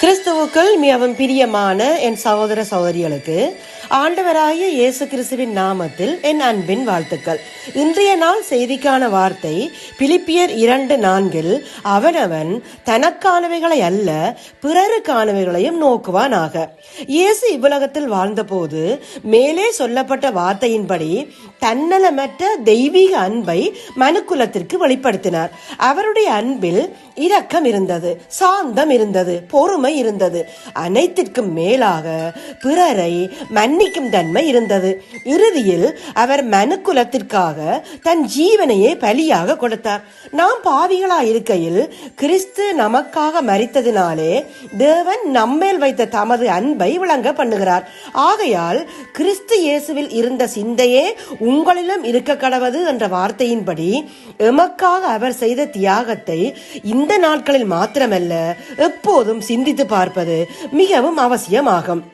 கிறிஸ்துவுக்கள் மிகவும் பிரியமான என் சகோதர சகோதரிகளுக்கு ஆண்டவராகிய இயேசு கிறிஸ்துவின் நாமத்தில் என் அன்பின் வாழ்த்துக்கள். இன்றைய நாள் செய்திக்கான வார்த்தை பிலிப்பியர் இரண்டு நான்கில் அவனவன் தனக்கானவைகளை அல்ல பிறருக்கானவைகளையும் நோக்குவானாக. இயேசு இவ்வுலகத்தில் வாழ்ந்தபோது மேலே சொல்லப்பட்ட வார்த்தையின்படி தன்னலமற்ற தெய்வீக அன்பை மனுக்குலத்திற்கு வெளிப்படுத்தினார். அவருடைய அன்பில் இரக்கம் இருந்தது சாந்தம் இருந்தது பொறுமை இருந்தது. அனைத்திற்கும் மேலாக பிறரை மன்னிக்கும் தன்மை இருந்தது. இறுதியில் அவர் மனுக்குலத்திற்காக தன் ஜீவனையே பலியாக கொடுத்தார். நாம் பாவிகளா இருக்கையில் கிறிஸ்து நமக்காக மறித்ததினாலே தேவன் நம்மேல் வைத்த தமது அன்பை விளங்க பண்ணுகிறார் ஆகையால் கிறிஸ்து இயேசுவில் இருந்த சிந்தையே உங்களிலும் இருக்க கடவது என்ற வார்த்தையின்படி எமக்காக அவர் செய்த தியாகத்தை இந்த நாட்களில் மாத்திரமல்ல எப்போதும் சிந்தித்து பார்ப்பது மிகவும் அவசியமாகும்.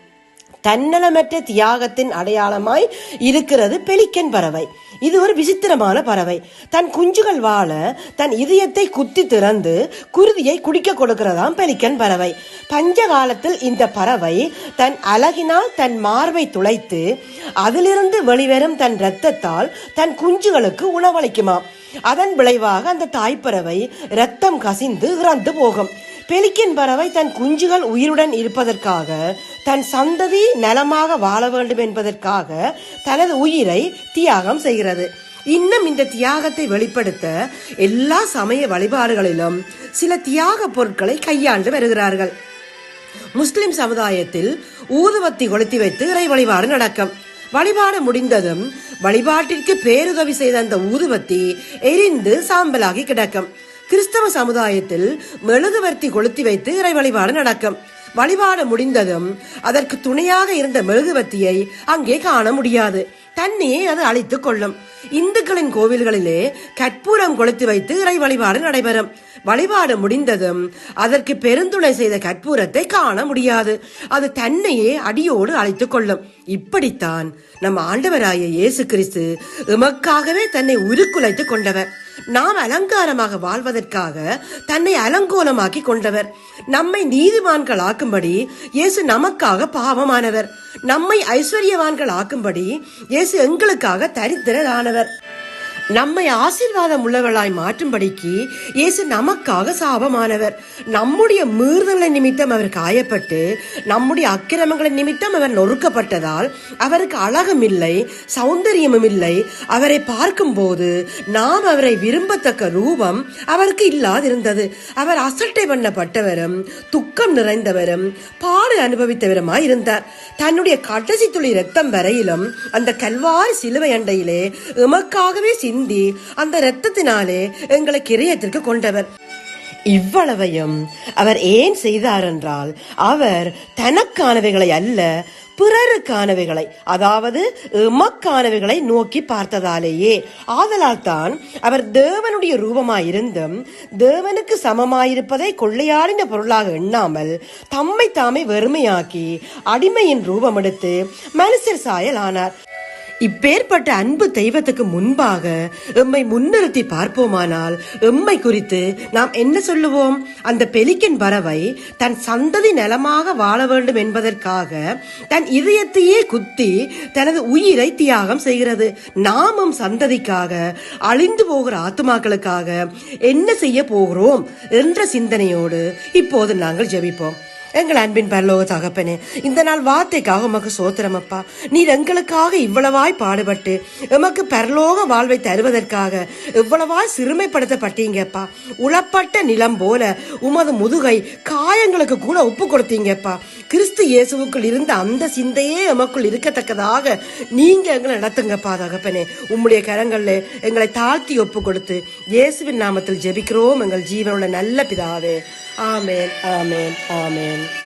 தன்னலமற்ற தியாகத்தின் அடையாளமாய் இருக்கிறது பெலிக்கன் பறவை. இது ஒரு விசித்திரமான பறவை. தன் குஞ்சுகள் வாழ தன் இதயத்தை குத்தி திறந்து குருதியை குடிக்க கொடுக்கிறதாம் பெலிக்கன் பறவை. பஞ்ச காலத்தில் இந்த பறவை தன் அழகினால் தன் மார்பை துளைத்து அதிலிருந்து வெளிவரும் தன் இரத்தத்தால் தன் குஞ்சுகளுக்கு உணவளிக்குமாம். அதன் விளைவாக அந்த தாய்ப்பறவை ரத்தம் கசிந்து இறந்து போகும். பெலிக்கன் பறவை தன் குஞ்சுகள் உயிருடன் இருப்பதற்காக தன் சந்ததி நலமாக வாழ வேண்டும் என்பதற்காக தனது உயிரை தியாகம் செய்கிறது. இன்னும் இந்த தியாகத்தை வெளிப்படுத்த எல்லா சமய வழிபாடுகளிலும் சில தியாக பொருட்களை கையாண்டு வருகிறார்கள். முஸ்லிம் சமுதாயத்தில் ஊதுவத்தி கொளுத்தி வைத்து இறை வழிபாடு நடக்கும். வழிபாடு முடிந்ததும் வழிபாட்டிற்கு பேருதவி செய்த அந்த ஊதுவத்தி எரிந்து சாம்பலாகி கிடக்கும். கிறிஸ்தவ சமுதாயத்தில் மெழுகுவர்த்தி கொளுத்தி வைத்து இறை வழிபாடு நடக்கும். வழிபாடு முடிந்ததும் அதற்கு துணையாக இருந்த மெழுகுவர்த்தியை அங்கே காண முடியாது. தன்னையே அது அழைத்துக் கொள்ளும். இந்துக்களின் கோவில்களிலே கற்பூரம் கொளுத்தி வைத்து இறை வழிபாடு நடைபெறும். வழிபாடு முடிந்ததும் அதற்கு பெருந்துளை செய்த கற்பூரத்தை காண முடியாது. அது தன்னையே அடியோடு அழைத்துக் கொள்ளும். இப்படித்தான் நம் ஆண்டவராய இயேசு கிறிஸ்து எமக்காகவே தன்னை உருக்குலைத்துக் கொண்டவர். நாம் அலங்காரமாக வாழ்வதற்காக தன்னை அலங்கோலமாக்கி கொண்டவர். நம்மை நீதிமான்கள் ஆக்கும்படி இயேசு நமக்காக பாவமானவர். நம்மை ஐஸ்வர்யவான்கள் ஆக்கும்படி இயேசு எங்களுக்காக தரித்திரரானவர். நம்மை ஆசீர்வாதம் உள்ளவர்களாய் மாற்றும்படிக்கு இயேசு நமக்காக சாபமானவர். நம்முடைய மீறுதல்களை நிமித்தம் அவர் காயப்பட்டு நம்முடைய அக்கிரமங்களின் நிமித்தம் அவர் நொறுக்கப்பட்டதால் அவருக்கு அழகும் இல்லை சௌந்தரியமும் இல்லை. அவரை பார்க்கும்போது நாம் அவரை விரும்பத்தக்க ரூபம் அவருக்கு இல்லாதிருந்தது. அவர் அசட்டை பண்ணப்பட்டவரும் துக்கம் நிறைந்தவரும் பாடு அனுபவித்தவருமாய் இருந்தார். தன்னுடைய கடைசி துளி ரத்தம் வரையிலும் அந்த கல்வார் சிலுவை அண்டையிலே எமக்காகவே சிந்தி அந்த இரத்தத்தினாலே எங்களை கிரியத்திற்கு கொண்டவர். இவ்வளவையும் அவர் ஏன் செய்தார் என்றால் அவர் தனக்கானவைகளை அல்ல பிறருக்கானவைகளை அதாவது எமக்கானவைகளை நோக்கி பார்த்ததாலேயே. ஆதலால் தான் அவர் தேவனுடைய ரூபமாயிருந்தும் தேவனுக்கு சமமாயிருப்பதை கொள்ளையாடின பொருளாக எண்ணாமல் தம்மை தாமே வெறுமையாக்கி அடிமையின் ரூபம் எடுத்து மனுஷர் சாயல் ஆனார் இப்பேற்பட்ட அன்பு தெய்வத்துக்கு முன்பாக எம்மை முன்னிறுத்தி பார்ப்போமானால் எம்மை குறித்து நாம் என்ன சொல்லுவோம்? அந்த பெலிக்கன் பறவை தன் சந்ததி நலமாக வாழ வேண்டும் என்பதற்காக தன் இதயத்தையே குத்தி தனது உயிரை தியாகம் செய்கிறது. நாமும் சந்ததிக்காக அழிந்து போகிற ஆத்துமாக்களுக்காக என்ன செய்ய போகிறோம்? என்ற சிந்தனையோடு இப்போது நாங்கள் ஜெபிப்போம். எங்கள் அன்பின் பரலோக தகப்பனே இந்த நாள் வார்த்தைக்காக உமக்கு சோத்திரம் அப்பா. நீர் எங்களுக்காக இவ்வளவாய் பாடுபட்டு எமக்கு பரலோக வாழ்வை தருவதற்காக இவ்வளவாய் சிறுமைப்படுத்தப்பட்டீங்கப்பா உளப்பட்ட நிலம் போல உமது முதுகை காயங்களுக்கு கூட ஒப்பு கொடுத்தீங்கப்பா கிறிஸ்து இயேசுவுக்குள் இருந்த அந்த சிந்தையே எமக்குள் இருக்கத்தக்கதாக நீங்க எங்களை நடத்துங்கப்பா தகப்பனே உம்முடைய கரங்கள்ல எங்களை தாழ்த்தி ஒப்பு கொடுத்து இயேசுவின் நாமத்தில் ஜெபிக்கிறோம். எங்கள் ஜீவனோட நல்ல பிதாவே. ஆமேன் ஆமேன் ஆமேன்.